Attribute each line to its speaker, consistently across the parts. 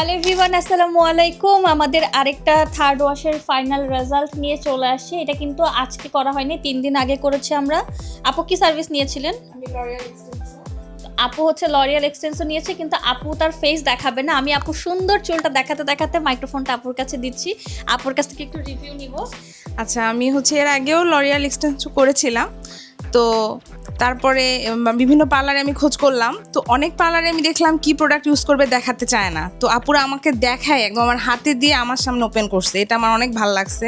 Speaker 1: Hello Vivaan আসসালামু আলাইকুম। আমাদের আরেকটা থার্ড ওয়াশের ফাইনাল রেজাল্ট নিয়ে চলে আসছে এটা কিন্তু আজকে করা হয়নি তিন দিন আগে করেছি আমরা। আপু কি সার্ভিস নিয়েছিলেন? আপু হচ্ছে লরিয়াল এক্সটেন্সও নিয়েছে কিন্তু আপু তার ফেস দেখাবে না। আমি আপু সুন্দর চুলটা দেখাতে দেখাতে মাইক্রোফোনটা আপুর কাছে দিচ্ছি। আপুর কাছ থেকে একটু রিভিউ নিব।
Speaker 2: আচ্ছা আমি হচ্ছে এর আগেও লরিয়াল এক্সটেন্সও করেছিলাম। তো তারপরে বিভিন্ন পার্লারে আমি খোঁজ করলাম। তো অনেক পার্লারে আমি দেখলাম কি প্রোডাক্ট ইউজ করবে দেখাতে চায় না। তো আপুরা আমাকে দেখায় একদম আমার হাতে দিয়ে আমার সামনে ওপেন করছে। এটা আমার অনেক ভালো লাগছে।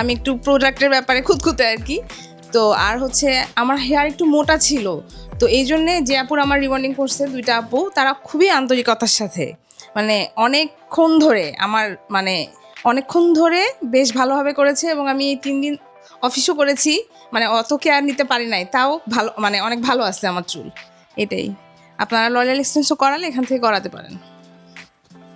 Speaker 2: আমি একটু প্রোডাক্টের ব্যাপারে খুঁতখুঁতে আর কি। তো আর হচ্ছে আমার হেয়ার একটু মোটা ছিল। তো এই জন্যে যে আপুর আমার রিবন্ডিং করছে দুইটা আপু, তারা খুবই আন্তরিকতার সাথে। মানে অনেকক্ষণ ধরে আমার মানে অনেকক্ষণ ধরে বেশ ভালোভাবে করেছে এবং আমি এই তিন দিন অফিসও করেছি মানে অত কেয়ার নিতে পারি নাই, তাও ভালো মানে অনেক ভালো আছে আমার চুল, এটাই। আপনারা লয়াল এক্সটেন্সও করালে এখান থেকে করাতে পারেন।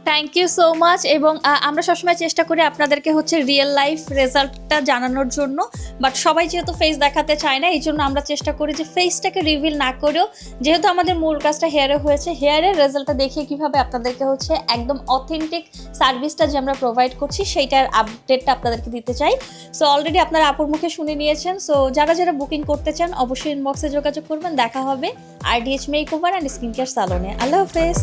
Speaker 1: থ্যাংক ইউ সো মাচ এবং আমরা সবসময় চেষ্টা করি আপনাদেরকে হচ্ছে রিয়েল লাইফ রেজাল্টটা জানানোর জন্য। বাট সবাই যেহেতু ফেস দেখাতে চায় না এই জন্য আমরা চেষ্টা করি যে ফেসটাকে রিভিল না করেও, যেহেতু আমাদের মূল কাজটা হেয়ারে হয়েছে হেয়ারের রেজাল্টটা দেখিয়ে কীভাবে আপনাদেরকে হচ্ছে একদম অথেন্টিক সার্ভিসটা যে আমরা প্রোভাইড করছি, সেইটার আপডেটটা আপনাদেরকে দিতে চাই। সো অলরেডি আপনারা আপুর মুখে শুনে নিয়েছেন। সো যারা যারা বুকিং করতে চান, অবশ্যই ইনবক্সে যোগাযোগ করবেন। দেখা হবে RDH make over and skin care সালনে আল্লাহ হাফেজ।